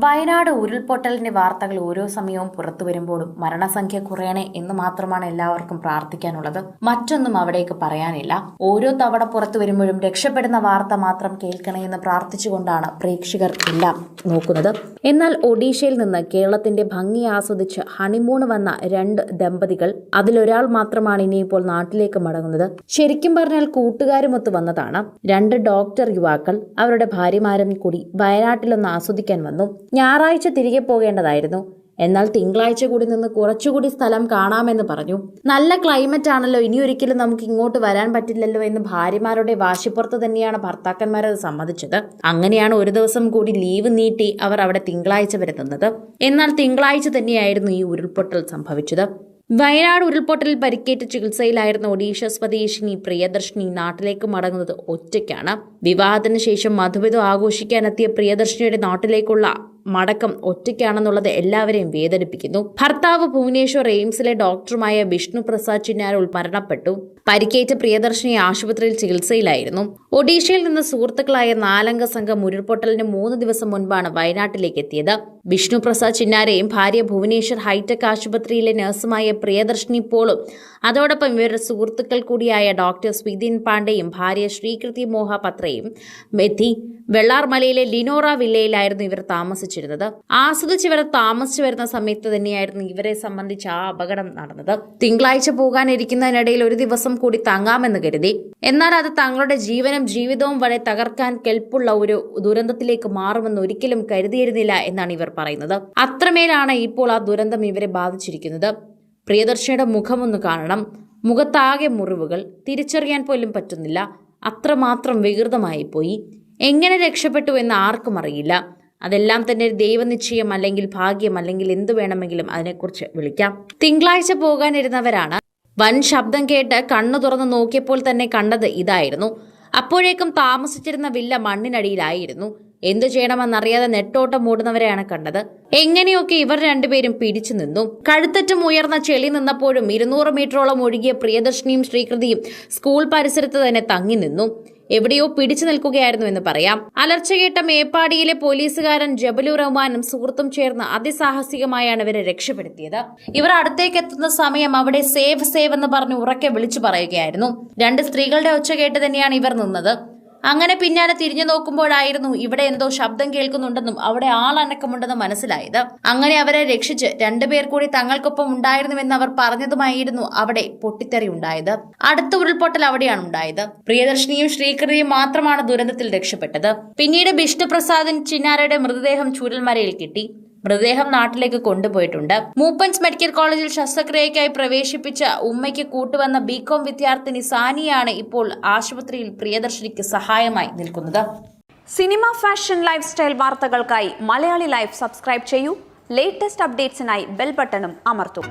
വയനാട് ഉരുൾപൊട്ടലിന്റെ വാർത്തകൾ ഓരോ സമയവും പുറത്തു വരുമ്പോഴും മരണസംഖ്യ കുറയണേ എന്ന് മാത്രമാണ് എല്ലാവർക്കും പ്രാർത്ഥിക്കാനുള്ളത്. മറ്റൊന്നും അവിടേക്ക് പറയാനില്ല. ഓരോ തവണ പുറത്തു വരുമ്പോഴും രക്ഷപ്പെടുന്ന വാർത്ത മാത്രം കേൾക്കണേ എന്ന് പ്രാർത്ഥിച്ചുകൊണ്ടാണ് പ്രേക്ഷകർ എല്ലാം നോക്കുന്നത്. എന്നാൽ ഒഡീഷയിൽ നിന്ന് കേരളത്തിന്റെ ഭംഗി ആസ്വദിച്ച് ഹണിമൂണ് വന്ന രണ്ട് ദമ്പതികൾ അതിലൊരാൾ മാത്രമാണ് ഇനിയിപ്പോൾ നാട്ടിലേക്ക് മടങ്ങുന്നത്. ശരിക്കും പറഞ്ഞാൽ കൂട്ടുകാരുമൊത്ത് വന്നതാണ്. രണ്ട് ഡോക്ടർ യുവാക്കൾ അവരുടെ ഭാര്യമാരും കൂടി വയനാട്ടിലൊന്ന് ആസ്വദിക്കാൻ വന്നു. ഞായറാഴ്ച തിരികെ പോകേണ്ടതായിരുന്നു. എന്നാൽ തിങ്കളാഴ്ച കൂടി നിന്ന് കുറച്ചുകൂടി സ്ഥലം കാണാമെന്ന് പറഞ്ഞു. നല്ല ക്ലൈമറ്റ് ആണല്ലോ. ഇനി ഒരിക്കലും നമുക്ക് ഇങ്ങോട്ട് വരാൻ പറ്റില്ലല്ലോ എന്ന് ഭാര്യമാരുടെ വാശിപ്പുറത്ത് തന്നെയാണ് ഭർത്താക്കന്മാരത് സമ്മതിച്ചത്. അങ്ങനെയാണ് ഒരു ദിവസം കൂടി ലീവ് നീട്ടി അവർ അവിടെ തിങ്കളാഴ്ച വരെ നിന്നത്. എന്നാൽ തിങ്കളാഴ്ച തന്നെയായിരുന്നു ഈ ഉരുൾപൊട്ടൽ സംഭവിച്ചത്. വയനാട് ഉരുൾപൊട്ടലിൽ പരിക്കേറ്റ് ചികിത്സയിലായിരുന്ന ഒഡീഷ സ്വദേശിനി പ്രിയദർശിനി നാട്ടിലേക്ക് മടങ്ങുന്നത് ഒറ്റയ്ക്കാണ്. വിവാഹത്തിന് ശേഷം മധുവിധം ആഘോഷിക്കാനെത്തിയ പ്രിയദർശിനിയുടെ നാട്ടിലേക്കുള്ള മടക്കം ഒറ്റയ്ക്കാണെന്നുള്ളത് എല്ലാവരെയും വേദനിപ്പിക്കുന്നു. ഭർത്താവ് ഭുവനേശ്വർ എയിംസിലെ ഡോക്ടറുമായ വിഷ്ണു പ്രസാദ് ചിന്നാരോൾ മരണപ്പെട്ടു പരിക്കേറ്റ പ്രിയദർശിനി ആശുപത്രിയിൽ ചികിത്സയിലായിരുന്നു. ഒഡീഷയിൽ നിന്ന് സുഹൃത്തുക്കളായ നാലംഗ സംഘം ഉരുൾപൊട്ടലിന് മൂന്ന് ദിവസം മുൻപാണ് വയനാട്ടിലേക്ക് എത്തിയത്. വിഷ്ണു പ്രസാദ് ചിന്നാരെയും ഭാര്യ ഭുവനേശ്വർ ഹൈടെക് ആശുപത്രിയിലെ നഴ്സുമായ പ്രിയദർശിനി പോളും അതോടൊപ്പം ഇവരുടെ സുഹൃത്തുക്കൾ കൂടിയായ ഡോക്ടർ സ്വിതിൻ പാണ്ഡെയും ഭാര്യ ശ്രീകൃതി മോഹപത്രയും എത്തി. വെള്ളാർമലയിലെ ലിനോറ വില്ലയിലായിരുന്നു ഇവർ താമസിച്ചിരുന്നത്. ആസ്വദിച്ച് ഇവർ താമസിച്ചു വരുന്ന സമയത്ത് തന്നെയായിരുന്നു ഇവരെ സംബന്ധിച്ച് ആ അപകടം നടന്നത്. തിങ്കളാഴ്ച പോകാനിരിക്കുന്നതിനിടയിൽ ഒരു ദിവസം കൂടി തങ്ങാമെന്ന് കരുതി. എന്നാൽ അത് തങ്ങളുടെ ജീവനും ജീവിതവും വരെ തകർക്കാൻ കെൽപ്പുള്ള ഒരു ദുരന്തത്തിലേക്ക് മാറുമെന്ന് ഒരിക്കലും കരുതിയിരുന്നില്ല എന്നാണ് ഇവർ പറയുന്നത്. അത്രമേലാണ് ഇപ്പോൾ ആ ദുരന്തം ഇവരെ ബാധിച്ചിരിക്കുന്നത്. പ്രിയദർശിയുടെ മുഖമൊന്ന് കാണണം. മുഖത്താകെ മുറിവുകൾ. തിരിച്ചറിയാൻ പോലും പറ്റുന്നില്ല. അത്രമാത്രം വികൃതമായി പോയി എങ്ങനെ രക്ഷപ്പെട്ടു എന്ന് ആർക്കും അറിയില്ല. അതെല്ലാം തന്നെ ദൈവനിശ്ചയം അല്ലെങ്കിൽ ഭാഗ്യം അല്ലെങ്കിൽ എന്തു വേണമെങ്കിലും അതിനെക്കുറിച്ച് വിളിക്കാം. തിങ്കളാഴ്ച പോകാനിരുന്നവരാണ്. വൻ ശബ്ദം കേട്ട് കണ്ണു തുറന്ന് നോക്കിയപ്പോൾ തന്നെ കണ്ടത് ഇതായിരുന്നു. അപ്പോഴേക്കും താമസിച്ചിരുന്ന വില്ല മണ്ണിനടിയിലായിരുന്നു. എന്തു ചെയ്യണമെന്നറിയാതെ നെട്ടോട്ടം മൂടുന്നവരെയാണ് കണ്ടത്. എങ്ങനെയൊക്കെ ഇവർ രണ്ടുപേരും പിടിച്ചു നിന്നു. കഴുത്തറ്റം ഉയർന്ന ചെളി നിന്നപ്പോഴും ഇരുന്നൂറ് മീറ്ററോളം ഒഴുകിയ പ്രിയദർശിനിയും ശ്രീകൃതിയും സ്കൂൾ പരിസരത്ത് തന്നെ തങ്ങി നിന്നു. എവിടെയോ പിടിച്ചു നിൽക്കുകയായിരുന്നു എന്ന് പറയാം. അലർച്ച കേട്ട മേപ്പാടിയിലെ പോലീസുകാരൻ ജബലു റഹ്മാനും സുഹൃത്തും ചേർന്ന് അതിസാഹസികമായാണ് ഇവരെ രക്ഷപ്പെടുത്തിയത്. ഇവർ അടുത്തേക്ക് എത്തുന്ന സമയം അവിടെ സേവ് സേവ് എന്ന് പറഞ്ഞ് ഉറക്കെ വിളിച്ചു പറയുകയായിരുന്നു. രണ്ട് സ്ത്രീകളുടെ ഒച്ച കേട്ട് തന്നെയാണ് ഇവർ നിന്നത്. അങ്ങനെ പിന്നാലെ തിരിഞ്ഞു നോക്കുമ്പോഴായിരുന്നു ഇവിടെ എന്തോ ശബ്ദം കേൾക്കുന്നുണ്ടെന്നും അവിടെ ആളനക്കമുണ്ടെന്നും മനസ്സിലായത്. അങ്ങനെ അവരെ രക്ഷിച്ച് രണ്ടുപേർ കൂടി തങ്ങൾക്കൊപ്പം ഉണ്ടായിരുന്നുവെന്ന് അവർ പറഞ്ഞതുമായിരുന്നു അവിടെ പൊട്ടിത്തെറി ഉണ്ടായത്. അടുത്ത ഉരുൾപൊട്ടൽ അവിടെയാണ് ഉണ്ടായത്. പ്രിയദർശിനിയും ശ്രീകൃതിയും മാത്രമാണ് ദുരന്തത്തിൽ രക്ഷപ്പെട്ടത്. പിന്നീട് ബിഷ്ണുപ്രസാദൻ ചിന്നാരയുടെ മൃതദേഹം ചൂരൽമരയിൽ കിട്ടി. മൃതദേഹം നാട്ടിലേക്ക് കൊണ്ടുപോയിട്ടുണ്ട്. മൂപ്പൻസ് മെഡിക്കൽ കോളേജിൽ ശസ്ത്രക്രിയയ്ക്കായി പ്രവേശിപ്പിച്ച ഉമ്മയ്ക്ക് കൂട്ടുവന്ന ബികോം വിദ്യാർത്ഥിനി സാനിയാണ് ഇപ്പോൾ ആശുപത്രിയിൽ പ്രിയദർശിനിക്ക് സഹായമായി നിൽക്കുന്നത്. സിനിമ ഫാഷൻ ലൈഫ് സ്റ്റൈൽ വാർത്തകൾക്കായി മലയാളി ലൈഫ് സബ്സ്ക്രൈബ് ചെയ്യൂ. ലേറ്റസ്റ്റ് അപ്ഡേറ്റ്സിനായി ബെൽ ബട്ടണും അമർത്തും.